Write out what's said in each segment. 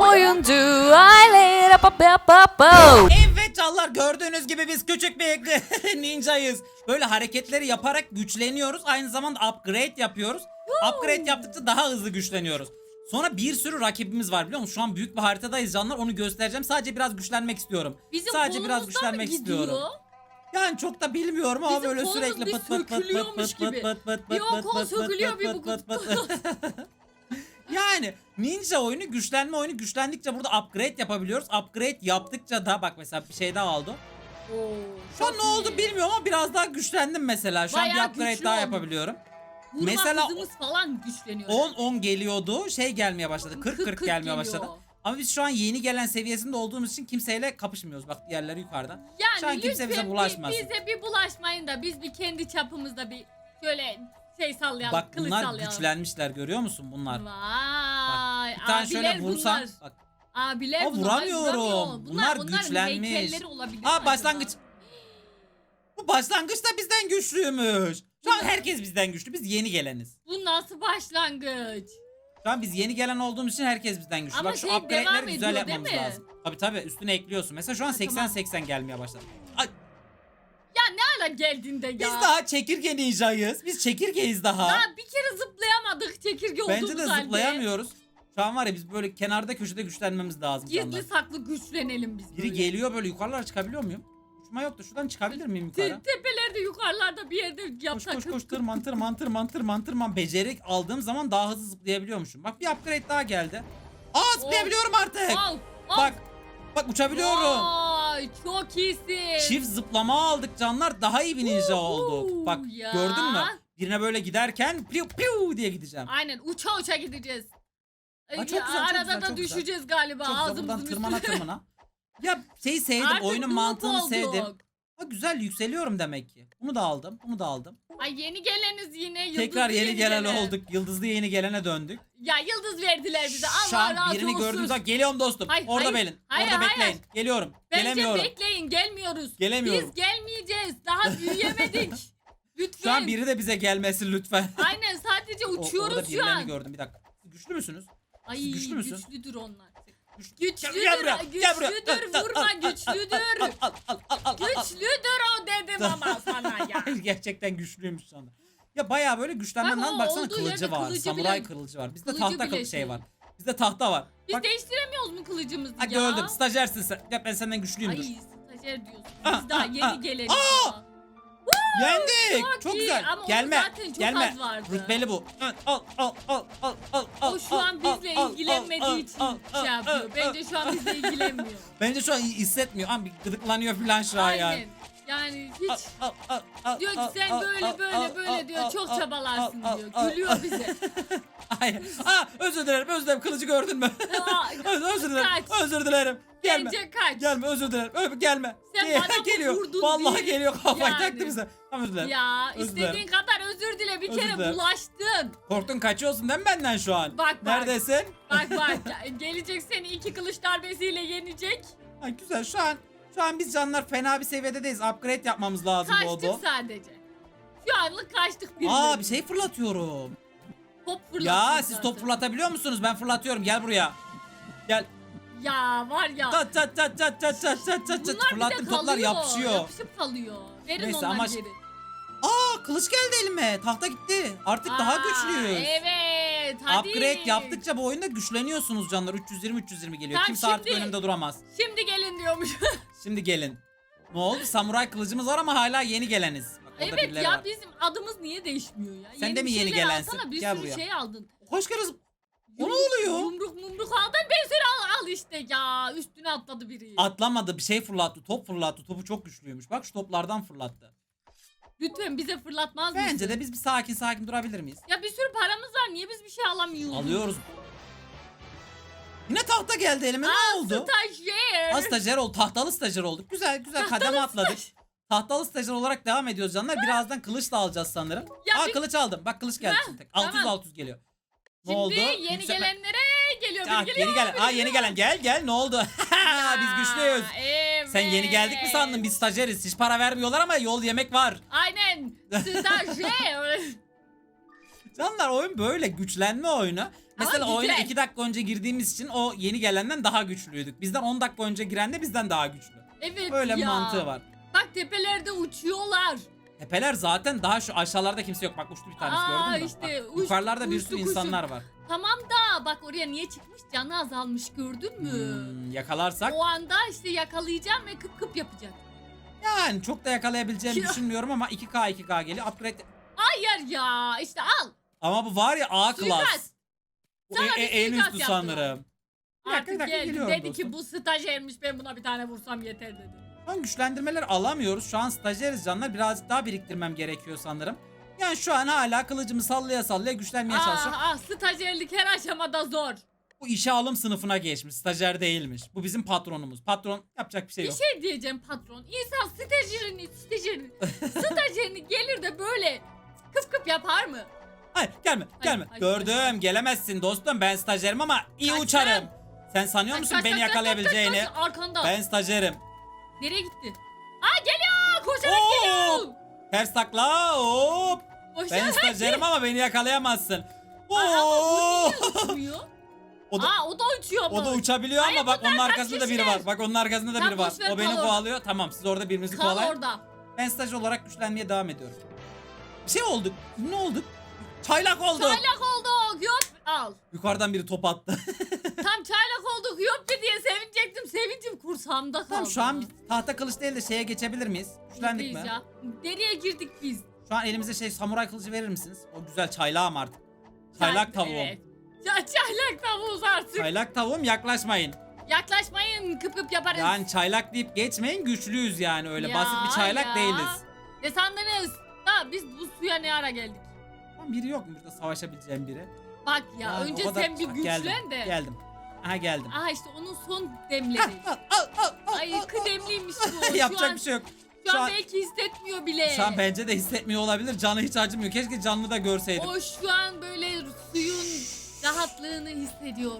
oyuncu aile pa pa pa pa. Evet canlar gördüğünüz gibi biz küçük bir ninjayız. Böyle hareketleri yaparak güçleniyoruz. Aynı zamanda upgrade yapıyoruz. Upgrade yaptıkça daha hızlı güçleniyoruz. Sonra bir sürü rakibimiz var biliyor musun? Şu an büyük bir haritadayız canlar. Onu göstereceğim. Sadece biraz güçlenmek istiyorum. Bizim Sadece biraz kolumuzdan güçlenmek mı gidiyor? istiyorum. Yani çok da bilmiyorum ama Bizim böyle kolumuz sürekli bir pıt pıt pıt pıt sökülüyormuş pıt gibi. pıt pıt Bir pıt o pıt kol pıt pıt sökülüyor, pıt bir pıt bu pıt pıt pıt. Yani ninja oyunu güçlenme oyunu güçlendikçe burada upgrade yapabiliyoruz. Upgrade yaptıkça da bak mesela bir şey daha oldu. Oo, Şu an ne oldu bilmiyorum ama biraz daha güçlendim mesela. Şu an Bayağı bir upgrade güçlü daha olduk. yapabiliyorum. Vurma Mesela hızımız falan güçleniyor. 10 10 geliyordu. Şey gelmeye başladı. 40 40 40 gelmeye geliyor. başladı. Ama biz şu an yeni gelen seviyesinde olduğumuz için kimseyle kapışmıyoruz. Bak diğerleri yukarıda. Yani Şu an kimse lütfen bize bir- bulaşmasın. bize bir bulaşmayın da biz bir kendi çapımızda bir şöyle şey sallayalım. Bak kılıç bunlar sallayalım. güçlenmişler görüyor musun bunlar? Vay. Bir tane şöyle abiler vursam. bunlar. Bak. Abiler Aa, bunlar. vuramıyorum. vuramıyor. Bunlar onların güçlenmiş. Aa başlangıç. Bu başlangıç da bizden güçlüymüş. Şu an herkes bizden güçlü. Biz yeni geleniz. Bu nasıl başlangıç? Şu an biz yeni gelen olduğumuz için herkes bizden güçlü. Ama Bak şu şey upgrade'leri devam güzel yapmamız lazım. Tabi tabi üstüne ekliyorsun. Mesela şu an Ha, tamam. 80-80 gelmeye başladı. Ay, Ya ne ala geldin de ya? biz daha çekirge ninjayız. Biz çekirgeyiz daha. Daha bir kere zıplayamadık çekirge Bence olduğumuz de halde. zıplayamıyoruz. Şu an var ya biz böyle kenarda köşede güçlenmemiz lazım Gizli saklı güçlenelim biz Biri böyle. geliyor böyle yukarılara çıkabiliyor muyum? Uçma yoktu. Şuradan çıkabilir miyim Te- yukarı? tepelerde yukarılarda bir yerde Koş yapsak. koş koş tırman tırman tırman tırman tırman becerik aldığım zaman daha hızlı zıplayabiliyormuşum. Bak bir upgrade daha geldi. Aa zıplayabiliyorum artık. Al, al. Bak bak uçabiliyorum. Vay çok iyisin. Çift zıplama aldık canlar daha iyi bir ninja olduk. Bak ya. gördün mü? Birine böyle giderken piu piu diye gideceğim. Aynen uça uça gideceğiz. Ee, çok güzel, çok Arada güzel, da çok güzel. düşeceğiz galiba Çok güzel ağzımızın buradan tırmana üstüne. tırmana. Ya şeyi sevdim Artık oyunun mantığını olduk. sevdim. Ha, güzel yükseliyorum demek ki. Bunu da aldım bunu da aldım. Ay yeni geleniz yine. Yıldızlı Tekrar yeni gelen olduk. Yıldızlı yeni gelene döndük. Ya yıldız verdiler bize. Şu Allah an razı birini olsun. zaman geliyorum dostum. Hayır, Orada hayır. belin. Hayır, Orada hayır. bekleyin. Geliyorum. Bence Gelemiyorum. bekleyin gelmiyoruz. Gelemiyorum. Biz gelmeyeceğiz. Daha büyüyemedik. Lütfen. Şu an biri de bize gelmesin lütfen. Aynen sadece O- uçuyoruz şu birilerini an. gördüm bir dakika. Siz Güçlü müsünüz? Ay Siz güçlü müsün? güçlüdür onlar. Güçlü. Güçlüdür, Gel buraya, gel buraya. güçlüdür, Al, al, vurma, al, al, güçlüdür. Al al al Gerçekten güçlüymüş anda. Ya bayağı böyle güçlenmen Bak o. Baksana olduğu kılıcı yerde var. kılıcı Samuray bile- kılıcı var. Bizde kılıcı tahta bile kılıç şey şey. var. Bizde tahta var. Biz Bak değiştiremiyoruz mu kılıcımızı ha, ya? gördüm. Stajyersin sen. Ya ben senden Ay güçlüyümdür. stajyer diyorsun. Ah, Biz daha ah, yeni geleniz. Aa! ya. Yendik. çok iyi güzel. ama onun gelme. zaten çok gelme. az vardı. Rütbeli bu. Al al al al al al. O şu al, an al, bizle al, al, ilgilenmediği al, için al, al, şey yapıyor. al, Bence şu an bizle ilgilenmiyor. Bence şu an hissetmiyor. An bir gıdıklanıyor falan şu an Aynen. Yani. Hiç al, al, al, diyor ki sen böyle böyle böyle diyor çok al, çabalarsın al, diyor. Gülüyor bize. Hayır. Aa, özür dilerim. Özür dilerim. Kılıcı gördün mü? Aa, özür, dilerim. Kaç. Özür dilerim. Gelme. Bence kaç. Gelme özür dilerim. Öp, gelme. Sen Ge- bana geliyor. vurdun Vallahi diye. geliyor. Kafayı Yani. taktı bize. Tamam özür dilerim. Ya Özür istediğin dilerim. kadar özür dile bir Özür kere dilerim. bulaştın. Korktun kaçıyorsun değil mi benden şu an? Bak, bak. Neredesin? Bak bak gelecek seni iki kılıç darbesiyle yenecek. Ay güzel şu an şu an biz canlar fena bir seviyedeyiz. Upgrade yapmamız lazım Kaçtık oldu. sadece. Şu anlık kaçtık bir. Aa bir şey fırlatıyorum. Top Ya fırlatıyorsun siz zaten. top fırlatabiliyor musunuz? Ben fırlatıyorum. Gel buraya. Gel. Ya var ya. Tat tat tat tat tat tat tat tat. Bunlar Fırlattım bir de toplar kalıyor. yapışıyor. Yapışıp kalıyor. Verin Neyse, onları ama- geri. Aa kılıç geldi elime. Tahta gitti. Artık daha Aa, güçlüyüz. Evet hadi. Upgrade yaptıkça bu oyunda güçleniyorsunuz canlar. 320 320 geliyor. Tamam, Kimse artık şimdi- önümde duramaz. Şimdi gelin diyormuş. Şimdi gelin. Ne oldu? Samuray kılıcımız var ama hala yeni geleniz. Bak, orada evet birileri ya var. bizim adımız niye değişmiyor ya? Sen de mi bir yeni şeyler gelensin? Alsana, bir Gel sürü buraya. şey aldın. Hoş geldiniz. O ne oluyor? Yumruk mumruk aldın ben seni al, al işte ya. Üstüne atladı biri. Atlamadı bir şey fırlattı. Top fırlattı. Topu çok güçlüymüş. Bak şu toplardan fırlattı. Lütfen bize fırlatmaz mısın? Bence de biz bir sakin sakin durabilir miyiz? Ya bir sürü paramız var. Niye biz bir şey alamıyoruz? Alıyoruz. Yine tahta geldi elime. Ne Aa, oldu? Stajyer. Ha, stajyer oldu. Tahtalı stajyer olduk. Güzel güzel kademe atladık. Tahtalı stajyer olarak devam ediyoruz canlar. Birazdan kılıç da alacağız sanırım. Ya Aa bir- kılıç aldım. Bak kılıç geldi Ha, şimdi tek. 600 tamam. 600 geliyor. Ne Şimdi oldu? yeni Yükselme- gelenlere geliyor. Ah, biri geliyor. yeni gelen. Aa yeni gelen. Gel gel. Ne oldu? Biz güçlüyüz. Evet. Sen yeni geldik mi sandın? Biz stajyeriz. Hiç para vermiyorlar ama yol yemek var. Aynen. Stajyer. Canlar oyun böyle güçlenme oyunu. Mesela Ama oyuna güzel. 2 dakika önce girdiğimiz için o yeni gelenden daha güçlüydük. Bizden 10 dakika önce giren de bizden daha güçlü. Evet Öyle bir ya. mantığı var. Bak tepelerde uçuyorlar. Tepeler zaten daha şu aşağılarda kimse yok. Bak uçtu bir tanesi Aa, gördün mü? işte Bak, uç- yukarılarda bir uçtu sürü kuşum. insanlar var. Tamam da bak oraya niye çıkmış? Canı azalmış gördün mü? Hmm, yakalarsak O anda işte yakalayacağım ve kıp kıp yapacak. yani çok da yakalayabileceğimi Ya. düşünmüyorum ama 2K 2K geliyor. Upgrade Hayır ya işte al. ama bu var ya A klas. Suikast. Bu Sana e- bir e- en suikast üstü yaptılar. sanırım. Bir dakika, bir Artık dakika, geldi geliyorum dedi dostum. ki bu stajyermiş ben buna bir tane vursam yeter dedi. Şu an güçlendirmeler alamıyoruz. Şu an stajyeriz canlar. Birazcık daha biriktirmem gerekiyor sanırım. Yani şu an hala kılıcımı sallaya sallaya güçlenmeye çalışıyorum. Ah, ah stajyerlik her aşamada zor. Bu işe alım sınıfına geçmiş. Stajyer değilmiş. Bu bizim patronumuz. Patron yapacak bir şey Bir yok. şey diyeceğim patron. İnsan stajyerini, stajyerini, stajyerini gelir de böyle kıf kıf yapar mı? Hayır gelme gelme. hayır, Gördüm gelemezsin dostum. Ben stajyerim ama iyi Kaçtım. uçarım. Sen sanıyor musun beni yakalayabileceğini? Arkanda. Ben stajyerim. Nereye gitti? Aa geliyor! Koşarak Oo! geliyor! Ters takla hop. Ben Koşarak stajyerim ama beni yakalayamazsın. Aa, ama Oo! bu niye uçmuyor? O da- Aa o da uçuyor O da ama. uçabiliyor ama Hayır, bak bunlar onun kaç arkasında da biri kişiler? var. Bak onun arkasında da Sen biri var. boş ver, O beni kal orada. kovalıyor. Tamam siz orada birbirinizi Kal kovalayın. orada. Ben staj olarak güçlenmeye devam ediyorum. Bir şey olduk. Ne olduk? Çaylak olduk. Çaylak olduk. Yok al. Yukarıdan biri top attı. Tam çaylak olduk. Yok diye sevinecektim. Sevincim kursamda kaldı. tamam şu an bir tahta kılıç değil de şeye geçebilir miyiz? Güçlendik mi? Ya? Nereye girdik biz? Şu an elimize şey samuray kılıcı verir misiniz? O güzel çaylağım artık. Çaylak Çay- tavuğum. Evet. Ya çaylak tavuğuz artık. Çaylak tavuğum yaklaşmayın. Yaklaşmayın kıp kıp yaparız. Yani çaylak deyip geçmeyin güçlüyüz yani öyle Ya, basit bir çaylak ya. değiliz. Ne sandınız? Da biz bu suya ne ara geldik? Tamam, biri yok mu burada savaşabileceğim biri? Bak ya Yani önce sen bir güçlen geldim, de. Geldim. Aha geldim. Aha işte onun son demleri. Al, al, al, al, Ay al, kıdemliymiş bu. Şu Yapacak an- bir şey yok. Şu an belki hissetmiyor bile. şu an bence de hissetmiyor olabilir. Canı hiç acımıyor. Keşke canlı da görseydim. O şu an böyle suyun rahatlığını hissediyor.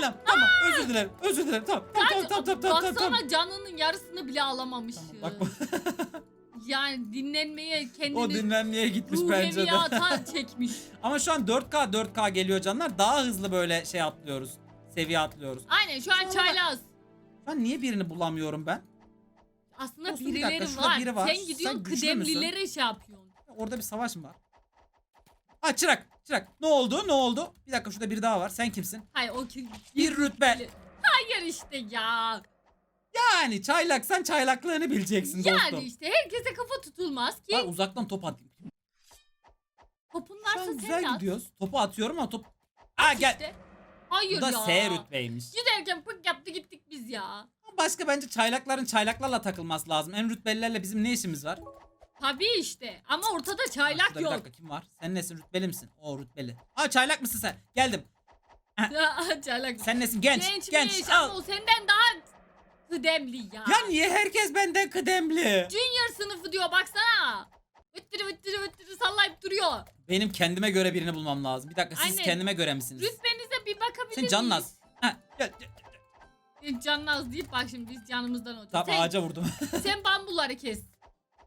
Anam tamam özür dilerim. Özür dilerim. Tamam tamam tamam tamam tamam. tamam, Baksana tamam. canının yarısını bile alamamış. Bak bak. Yani dinlenmeye kendini o dinlenmeye gitmiş bence de. ruheviyata çekmiş. Ama şu an 4K 4K geliyor canlar. Daha hızlı böyle şey atlıyoruz. Seviye atlıyoruz. Aynen şu an Sonra-. Şu an niye birini bulamıyorum ben? Aslında Dostum, bir birileri dakika, şurada var. biri var. Sen gidiyorsun güçlü müsün? kıdemlilere şey yapıyorsun. Orada bir savaş mı var? Aa çırak. Çırak. Ne oldu? Ne oldu? Bir dakika şurada biri daha var. Sen kimsin? Hayır o ki... Bir rütbe. Hayır işte ya. Yani çaylaksan çaylaklığını bileceksin Yani dostum. işte herkese kafa tutulmaz ki. Bak uzaktan top atayım. Şu varsa an sen güzel at. gidiyoruz. Topu atıyorum ama top... Aa gel. İşte. Hayır Bu da ya. S rütbeymiş. Giderken pık yaptı gittik biz ya. Başka bence çaylakların çaylaklarla takılması lazım. En rütbelilerle bizim ne işimiz var? Tabii işte. Ama ortada çaylak şurada Bir yok. dakika kim var? Sen nesin? Rütbeli misin? O rütbeli. Aa çaylak mısın sen? Geldim. çaylak. Sen nesin? Genç. Genç, Genç. ama Al. o senden daha kıdemli ya. Ya niye herkes benden kıdemli? Junior sınıfı diyor baksana. Vıttırı vıttırı vıttırı sallayıp duruyor. Benim kendime göre birini bulmam lazım. Bir dakika siz Aynen. kendime göre misiniz? Rütbenize bir bakabilir Sen Cannaz. Ha, gel, gel. miyiz? Cannaz deyip bak şimdi biz canımızdan oturuyoruz. Tamam Sen, ağaca vurdum. sen bambuları kes.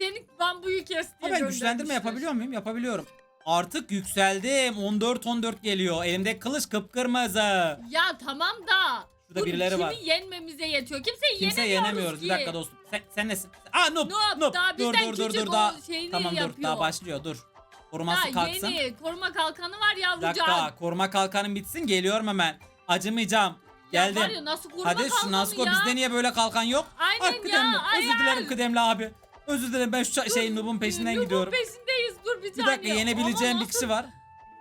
Senin bambuyu kes diye Ama ben güçlendirme yapabiliyor muyum? Yapabiliyorum. Artık yükseldim. 14-14 geliyor. Elimde kılıç kıpkırmızı. Ya tamam da. Şurada birileri kimi var. yenmemize yetiyor. Kimseyi Kimse yenemiyoruz yenemiyoruz. ki. Bir dakika dostum. Sen, sen nesin? Aa noob. Noob, noob. daha dur bizden dur dur küçük dur o daha. şeyini Tamam dur yapıyor. daha başlıyor dur. Koruması Ya kalksın. yeni koruma kalkanı var Bir yavrucağım. dakika koruma kalkanım bitsin geliyorum hemen. Acımayacağım. Ya Geldim. var ya nasıl koruma Hadi kalkanı şu Nasko ya? bizde niye böyle kalkan yok? Aynen Ah ya, kıdemli. Özür aynen. dilerim kıdemli abi. Özür dilerim ben şu ça- şeyin Nub'un peşinden Nub'un gidiyorum. peşindeyiz dur bir Bir saniye. dakika yenebileceğim Ama bir kişi var.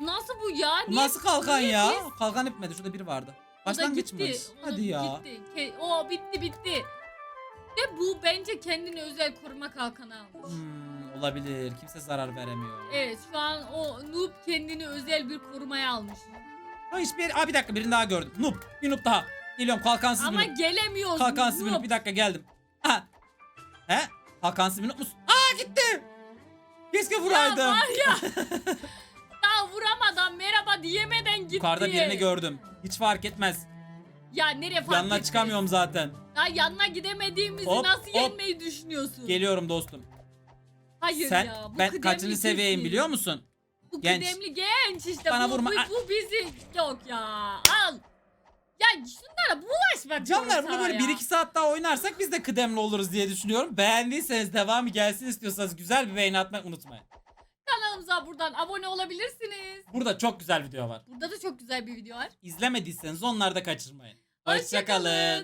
Nasıl bu ya? Niye- Nasıl kalkan niye ya? biz- Kalkan bitmedi. Şurada biri vardı. O da Başlangıç mı? gitti. Onun Hadi ya. Gitti. Ke- o bitti bitti. Ve bu bence kendine özel koruma kalkanı almış. Hmm, olabilir. Kimse zarar veremiyor. Evet şu an o noob kendini özel bir korumaya almış. Ha, hiçbir... Aa bir dakika birini daha gördüm. Noob. Bir noob daha. Geliyorum kalkansız Ama bir noob. gelemiyoruz. Kalkansız bir noob. noob. Bir dakika geldim. Ha. He? Kalkansız bir noob musun? Aa gitti. Keşke Ya vuraydım. var ya. Daha vuramadan merhaba diyemeden gitti. Yukarıda birini gördüm. Hiç fark etmez. Ya nereye fark Yanına etmez? çıkamıyorum zaten. Ya yanına gidemediğimizi Hop, nasıl hop. yenmeyi düşünüyorsun? Geliyorum dostum. Hayır Sen ya. Bu ben kıdemli kaçıncı seviyeyim kesin. biliyor musun? Bu Genç. kıdemli genç işte. Bana bu, vurma. Bu, A- bu bizi yok ya. Al. Ya şunlara bulaşma. Canlar bunu sana böyle ya. 1-2 saat daha oynarsak biz de kıdemli oluruz diye düşünüyorum. Beğendiyseniz devamı gelsin istiyorsanız güzel bir beğeni atmayı unutmayın. Kanalımıza buradan abone olabilirsiniz. Burada çok güzel video var. Burada da çok güzel bir video var. İzlemediyseniz onları da kaçırmayın. Hoşça kalın. Hoşçakalın.